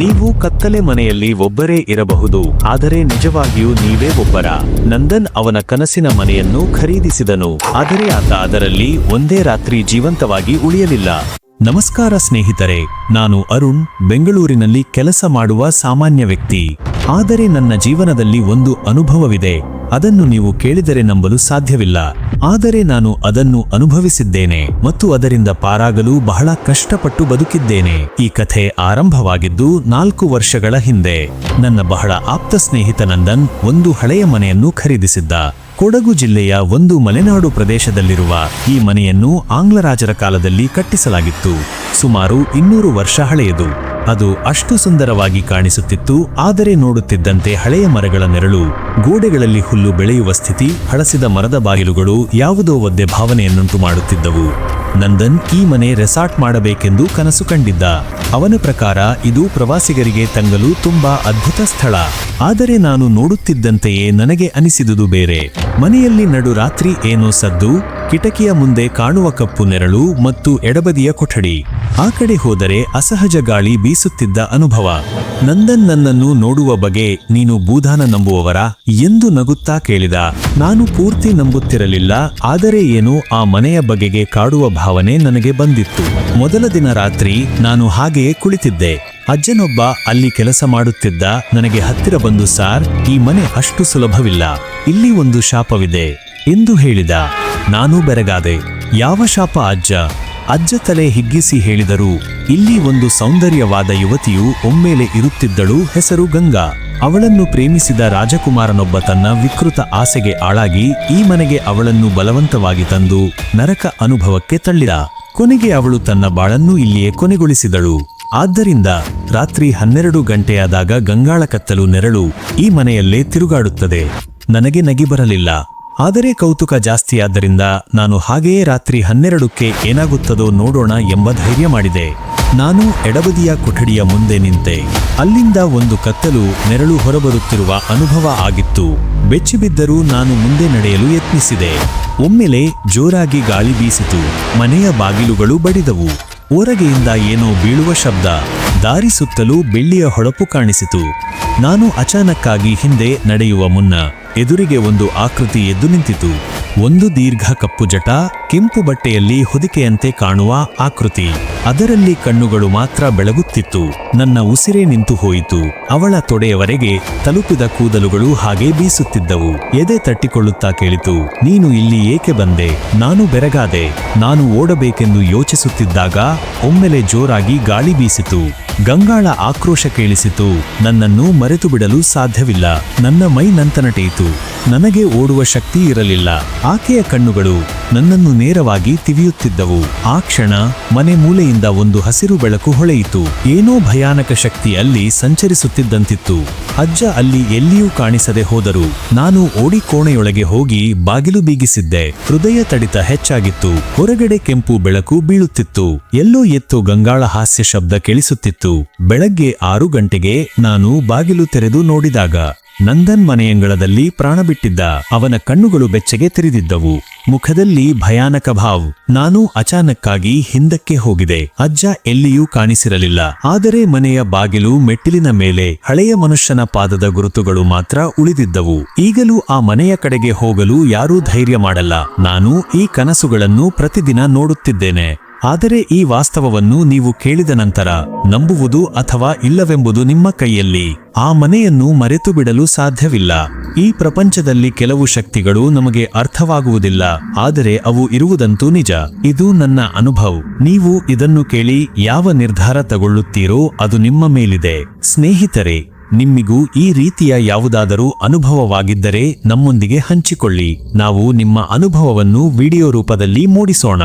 ನೀವು ಕತ್ತಲೆ ಮನೆಯಲ್ಲಿ ಒಬ್ಬರೇ ಇರಬಹುದು, ಆದರೆ ನಿಜವಾಗಿಯೂ ನೀವೇ ಒಬ್ಬರ. ನಂದನ್ ಅವನ ಕನಸಿನ ಮನೆಯನ್ನು ಖರೀದಿಸಿದನು, ಆದರೆ ಆತ ಅದರಲ್ಲಿ ಒಂದೇ ರಾತ್ರಿ ಜೀವಂತವಾಗಿ ಉಳಿಯಲಿಲ್ಲ. ನಮಸ್ಕಾರ ಸ್ನೇಹಿತರೆ, ನಾನು ಅರುಣ್, ಬೆಂಗಳೂರಿನಲ್ಲಿ ಕೆಲಸ ಮಾಡುವ ಸಾಮಾನ್ಯ ವ್ಯಕ್ತಿ. ಆದರೆ ನನ್ನ ಜೀವನದಲ್ಲಿ ಒಂದು ಅನುಭವವಿದೆ. ಅದನ್ನು ನೀವು ಕೇಳಿದರೆ ನಂಬಲು ಸಾಧ್ಯವಿಲ್ಲ. ಆದರೆ ನಾನು ಅದನ್ನು ಅನುಭವಿಸಿದ್ದೇನೆ ಮತ್ತು ಅದರಿಂದ ಪಾರಾಗಲು ಬಹಳ ಕಷ್ಟಪಟ್ಟು ಬದುಕಿದ್ದೇನೆ. ಈ ಕಥೆ ಆರಂಭವಾಗಿದ್ದು ನಾಲ್ಕು ವರ್ಷಗಳ ಹಿಂದೆ. ನನ್ನ ಬಹಳ ಆಪ್ತ ಸ್ನೇಹಿತ ನಂದನ್ ಒಂದು ಹಳೆಯ ಮನೆಯನ್ನು ಖರೀದಿಸಿದ್ದ. ಕೊಡಗು ಜಿಲ್ಲೆಯ ಒಂದು ಮಲೆನಾಡು ಪ್ರದೇಶದಲ್ಲಿರುವ ಈ ಮನೆಯನ್ನು ಆಂಗ್ಲರಾಜರ ಕಾಲದಲ್ಲಿ ಕಟ್ಟಿಸಲಾಗಿತ್ತು. ಸುಮಾರು ಇನ್ನೂರು ವರ್ಷ ಹಳೆಯದು. ಅದು ಅಷ್ಟು ಸುಂದರವಾಗಿ ಕಾಣಿಸುತ್ತಿತ್ತು, ಆದರೆ ನೋಡುತ್ತಿದ್ದಂತೆ ಹಳೆಯ ಮರಗಳ ನೆರಳು, ಗೋಡೆಗಳಲ್ಲಿ ಹುಲ್ಲು ಬೆಳೆಯುವ ಸ್ಥಿತಿ, ಹಳಸಿದ ಮರದ ಬಾಗಿಲುಗಳು ಯಾವುದೋ ಒದ್ದೆ ಭಾವನೆಯನ್ನುಂಟು ಮಾಡುತ್ತಿದ್ದವು. ನಂದನ್ ಈ ಮನೆ ರೆಸಾರ್ಟ್ ಮಾಡಬೇಕೆಂದು ಕನಸು ಕಂಡಿದ್ದ. ಅವನ ಪ್ರಕಾರ ಇದು ಪ್ರವಾಸಿಗರಿಗೆ ತಂಗಲು ತುಂಬಾ ಅದ್ಭುತ ಸ್ಥಳ. ಆದರೆ ನಾನು ನೋಡುತ್ತಿದ್ದಂತೆಯೇ ನನಗೆ ಅನಿಸಿದುದು ಬೇರೆ. ಮನೆಯಲ್ಲಿ ನಡು ರಾತ್ರಿ ಏನೋ ಸದ್ದು, ಕಿಟಕಿಯ ಮುಂದೆ ಕಾಣುವ ಕಪ್ಪು ನೆರಳು ಮತ್ತು ಎಡಬದಿಯ ಕೊಠಡಿ. ಆ ಕಡೆ ಹೋದರೆ ಅಸಹಜ ಗಾಳಿ ಬೀಸುತ್ತಿದ್ದ ಅನುಭವ. ನಂದನ್ ನನ್ನನ್ನು ನೋಡುವ ಬಗೆ ನೀನು ಭೂದಾನ ನಂಬುವವರ ಎಂದು ನಗುತ್ತಾ ಕೇಳಿದ. ನಾನು ಪೂರ್ತಿ ನಂಬುತ್ತಿರಲಿಲ್ಲ, ಆದರೆ ಏನೋ ಆ ಮನೆಯ ಬಗೆಗೆ ಕಾಡುವ ಭಾವನೆ ನನಗೆ ಬಂದಿತ್ತು. ಮೊದಲ ದಿನ ರಾತ್ರಿ ನಾನು ಹಾಗೆಯೇ ಕುಳಿತಿದ್ದೆ. ಅಜ್ಜನೊಬ್ಬ ಅಲ್ಲಿ ಕೆಲಸ ಮಾಡುತ್ತಿದ್ದ, ನನಗೆ ಹತ್ತಿರ ಬಂದು, ಸಾರ್, ಈ ಮನೆ ಅಷ್ಟು ಸುಲಭವಿಲ್ಲ, ಇಲ್ಲಿ ಒಂದು ಶಾಪವಿದೆ, ಎಂದು ಹೇಳಿದ. ನಾನು ಬೆರಗಾದೆ, ಯಾವ ಶಾಪ ಅಜ್ಜ? ಅಜ್ಜ ತಲೆ ಹಿಗ್ಗಿಸಿ ಹೇಳಿದರು, ಇಲ್ಲಿ ಒಂದು ಸೌಂದರ್ಯವಾದ ಯುವತಿಯು ಒಮ್ಮೆಲೆ ಇರುತ್ತಿದ್ದಳು ಹೆಸರು ಗಂಗಾ. ಅವಳನ್ನು ಪ್ರೇಮಿಸಿದ ರಾಜಕುಮಾರನೊಬ್ಬ ತನ್ನ ವಿಕೃತ ಆಸೆಗೆ ಆಳಾಗಿ ಈ ಮನೆಗೆ ಅವಳನ್ನು ಬಲವಂತವಾಗಿ ತಂದು ನರಕ ಅನುಭವಕ್ಕೆ ತಳ್ಳಿದ. ಕೊನೆಗೆ ಅವಳು ತನ್ನ ಬಾಳನ್ನು ಇಲ್ಲಿಯೇ ಕೊನೆಗೊಳಿಸಿದಳು. ಆದ್ದರಿಂದ ರಾತ್ರಿ ಹನ್ನೆರಡು ಗಂಟೆಯಾದಾಗ ಗಂಗಾಳ ಕತ್ತಲು ನೆರಳು ಈ ಮನೆಯಲ್ಲೇ ತಿರುಗಾಡುತ್ತದೆ. ನನಗೆ ನಗಿ ಬರಲಿಲ್ಲ. ಆದರೆ ಕೌತುಕ ಜಾಸ್ತಿಯಾದ್ದರಿಂದ ನಾನು ಹಾಗೆಯೇ ರಾತ್ರಿ ಹನ್ನೆರಡಕ್ಕೆ ಏನಾಗುತ್ತದೋ ನೋಡೋಣ ಎಂಬ ಧೈರ್ಯ ಮಾಡಿದೆ. ನಾನು ಎಡಬದಿಯ ಕೊಠಡಿಯ ಮುಂದೆ ನಿಂತೆ. ಅಲ್ಲಿಂದ ಒಂದು ಕತ್ತಲು ನೆರಳು ಹೊರಬರುತ್ತಿರುವ ಅನುಭವ ಆಗಿತ್ತು. ಬೆಚ್ಚಿಬಿದ್ದರೂ ನಾನು ಮುಂದೆ ನಡೆಯಲು ಯತ್ನಿಸಿದೆ. ಒಮ್ಮೆಲೆ ಜೋರಾಗಿ ಗಾಳಿ ಬೀಸಿತು. ಮನೆಯ ಬಾಗಿಲುಗಳು ಬಡಿದವು. ಹೊರಗೆಯಿಂದ ಏನೋ ಬೀಳುವ ಶಬ್ದ. ದಾರಿ ಸುತ್ತಲೂ ಬೆಳ್ಳಿಯ ಹೊಳಪು ಕಾಣಿಸಿತು. ನಾನು ಅಚಾನಕ್ಕಾಗಿ ಹಿಂದೆ ನಡೆಯುವ ಮುನ್ನ ಎದುರಿಗೆ ಒಂದು ಆಕೃತಿ ಎದ್ದು ನಿಂತಿತು. ಒಂದು ದೀರ್ಘ ಕಪ್ಪು ಜಟ, ಕೆಂಪು ಬಟ್ಟೆಯಲ್ಲಿ ಹೊದಿಕೆಯಂತೆ ಕಾಣುವ ಆಕೃತಿ. ಅದರಲ್ಲಿ ಕಣ್ಣುಗಳು ಮಾತ್ರ ಬೆಳಗುತ್ತಿತ್ತು. ನನ್ನ ಉಸಿರೇ ನಿಂತು ಹೋಯಿತು. ಅವಳ ತೊಡೆಯವರೆಗೆ ತಲುಪಿದ ಕೂದಲುಗಳು ಹಾಗೆ ಬೀಸುತ್ತಿದ್ದವು. ಎದೆ ತಟ್ಟಿಕೊಳ್ಳುತ್ತಾ ಕೇಳಿತು, ನೀನು ಇಲ್ಲಿ ಏಕೆ ಬಂದೆ? ನಾನು ಬೆರಗಾದೆ. ನಾನು ಓಡಬೇಕೆಂದು ಯೋಚಿಸುತ್ತಿದ್ದಾಗ ಒಮ್ಮೆಲೆ ಜೋರಾಗಿ ಗಾಳಿ ಬೀಸಿತು. ಗಂಗಾಳ ಆಕ್ರೋಶ ಕೇಳಿಸಿತು. ನನ್ನನ್ನು ಮರೆತು ಬಿಡಲು ಸಾಧ್ಯವಿಲ್ಲ. ನನ್ನ ಮೈ ನಂತನಟೆಯಿತು ನನಗೆ ಓಡುವ ಶಕ್ತಿ ಇರಲಿಲ್ಲ. ಆಕೆಯ ಕಣ್ಣುಗಳು ನನ್ನನ್ನು ನೇರವಾಗಿ ತಿವಿಯುತ್ತಿದ್ದವು. ಆ ಕ್ಷಣ ಮನೆ ಮೂಲೆಯಿಂದ ಒಂದು ಹಸಿರು ಬೆಳಕು ಹೊಳೆಯಿತು. ಏನೋ ಭಯಾನಕ ಶಕ್ತಿ ಅಲ್ಲಿ ಸಂಚರಿಸುತ್ತಿದ್ದಂತಿತ್ತು. ಅಜ್ಜ ಅಲ್ಲಿ ಎಲ್ಲಿಯೂ ಕಾಣಿಸದೆ ಹೋದರು. ನಾನು ಓಡಿ ಕೋಣೆಯೊಳಗೆ ಹೋಗಿ ಬಾಗಿಲು ಬೀಗಿಸಿದ್ದೆ. ಹೃದಯ ತಡಿತ ಹೆಚ್ಚಾಗಿತ್ತು. ಹೊರಗಡೆ ಕೆಂಪು ಬೆಳಕು ಬೀಳುತ್ತಿತ್ತು. ಎಲ್ಲೋ ಎತ್ತು ಗಂಗಾಳ ಹಾಸ್ಯ ಶಬ್ದ ಕೇಳಿಸುತ್ತಿತ್ತು. ಬೆಳಗ್ಗೆ ಆರು ಗಂಟೆಗೆ ನಾನು ಬಾಗಿಲು ತೆರೆದು ನೋಡಿದಾಗ ನಂದನ್ ಮನೆಯಂಗಳದಲ್ಲಿ ಪ್ರಾಣ ಬಿಟ್ಟಿದ್ದ. ಅವನ ಕಣ್ಣುಗಳು ಬೆಚ್ಚಗೆ ತೆರೆದಿದ್ದವು. ಮುಖದಲ್ಲಿ ಭಯಾನಕ ಭಾವ್. ನಾನು ಅಚಾನಕ್ಕಾಗಿ ಹಿಂದಕ್ಕೆ ಹೋಗಿದೆ. ಅಜ್ಜ ಎಲ್ಲಿಯೂ ಕಾಣಿಸಿರಲಿಲ್ಲ. ಆದರೆ ಮನೆಯ ಬಾಗಿಲು ಮೆಟ್ಟಿಲಿನ ಮೇಲೆ ಹಳೆಯ ಮನುಷ್ಯನ ಪಾದದ ಗುರುತುಗಳು ಮಾತ್ರ ಉಳಿದಿದ್ದವು. ಈಗಲೂ ಆ ಮನೆಯ ಕಡೆಗೆ ಹೋಗಲು ಯಾರೂ ಧೈರ್ಯ ಮಾಡಲ್ಲ. ನಾನು ಈ ಕನಸುಗಳನ್ನು ಪ್ರತಿದಿನ ನೋಡುತ್ತಿದ್ದೇನೆ. ಆದರೆ ಈ ವಾಸ್ತವವನ್ನು ನೀವು ಕೇಳಿದ ನಂತರ ನಂಬುವುದು ಅಥವಾ ಇಲ್ಲವೆಂಬುದು ನಿಮ್ಮ ಕೈಯಲ್ಲಿ ಆ ಮನೆಯನ್ನು ಮರೆತು ಬಿಡಲು ಸಾಧ್ಯವಿಲ್ಲ. ಈ ಪ್ರಪಂಚದಲ್ಲಿ ಕೆಲವು ಶಕ್ತಿಗಳು ನಮಗೆ ಅರ್ಥವಾಗುವುದಿಲ್ಲ, ಆದರೆ ಅವು ಇರುವುದಂತೂ ನಿಜ. ಇದು ನನ್ನ ಅನುಭವ. ನೀವು ಇದನ್ನು ಕೇಳಿ ಯಾವ ನಿರ್ಧಾರ ತಗೊಳ್ಳುತ್ತೀರೋ ಅದು ನಿಮ್ಮ ಮೇಲಿದೆ. ಸ್ನೇಹಿತರೆ, ನಿಮ್ಮಿಗೂ ಈ ರೀತಿಯ ಯಾವುದಾದರೂ ಅನುಭವವಾಗಿದ್ದರೆ ನಮ್ಮೊಂದಿಗೆ ಹಂಚಿಕೊಳ್ಳಿ. ನಾವು ನಿಮ್ಮ ಅನುಭವವನ್ನು ವಿಡಿಯೋ ರೂಪದಲ್ಲಿ ಮೂಡಿಸೋಣ.